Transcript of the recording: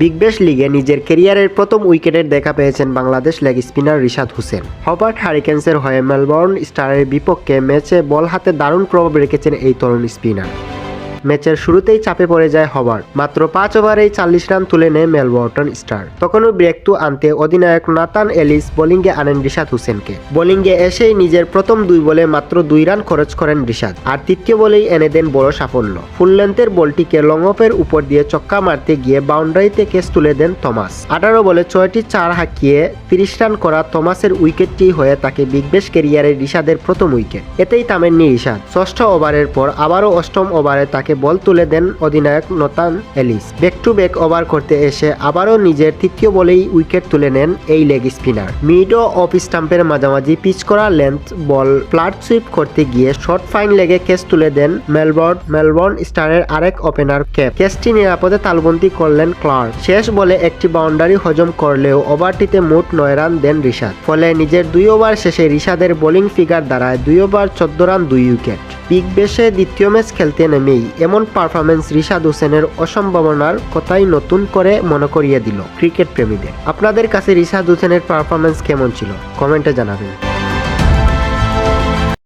Big Bash লিগে নিজের কেরিয়ারের প্রথম উইকেটের দেখা পেয়েছেন Bangladesh leg spinner Rishad Hossain. Hobart হারিকেন্সের হয়ে মেলবোর্ন স্টারের বিপক্ষে ম্যাচে বল হাতে দারুণ প্রভাব রেখেছেন এই তরুণ স্পিনার। ম্যাচের শুরুতেই চাপে পড়ে যায় হবার্ট মাত্র পাঁচ ওভারেই চাল্লিশ রান তুলে নেয় মেলবোর্টন স্টার। তখনও ব্রেক টু আনতে অধিনায়ক নাতান এলিস বোলিংয়ে আনেন রিশাদ হোসেনকে। বোলিংয়ে এসেই নিজের প্রথম দুই বলে মাত্র দুই রান খরচ করেন রিশাদ। আর তৃতীয় বলেই এনে দেন বড় সাফল্য। ফুল লেন্থের বলটিকে লং অফের উপর দিয়ে চক্কা মারতে গিয়ে বাউন্ডারিতে কেস তুলে দেন থমাস। আঠারো বলে ছয়টি চার হাঁকিয়ে তিরিশ রান করা থমাসের উইকেটটি হয়ে তাকে বিগ ব্যাশ ক্যারিয়ারে রিশাদের প্রথম উইকেট। এতেই থামেননি রিশাদ। ষষ্ঠ ওভারের পর আবারও অষ্টম ওভারে তাকে বল তুলে দেন অধিনায়ক Nathan Ellis. Back to back over করতে এসে আবারও নিজের তৃতীয় বলেই উইকেট তুলে নেন এই লেগ স্পিনার। মিড ও অফ স্টাম্পের মাঝামাঝি পিচ করা লেন্থ বল ফ্লাট সুইপ করতে গিয়ে শর্ট ফাইন লেগে কেস তুলে দেন মেলবোর্ন। মেলবোর্ন স্টারের আরেক ওপেনার ক্যাপ। কেসটি নিরাপদে তালবন্দি করলেন ক্লার্ক। শেষ বলে একটি বাউন্ডারি হজম করলেও ওভারটিতে মোট নয় রান দেন রিশাদ। ফলে নিজের দুই ওভার শেষে রিশাদের বোলিং ফিগার দ্বারায় দুই ওভার চোদ্দ রান, দুই উইকেট। বিগ বেশে দ্বিতীয় ম্যাচ খেলতে নেমেই এমন পারফরমেন্স রিশাদ হোসেনের অসম্ভাবনার কথাই নতুন করে মনে করিয়ে দিল ক্রিকেট প্রেমীদের। আপনাদের কাছে রিশাদ হোসেনের পারফরমেন্স কেমন ছিল? কমেন্টে জানাবেন।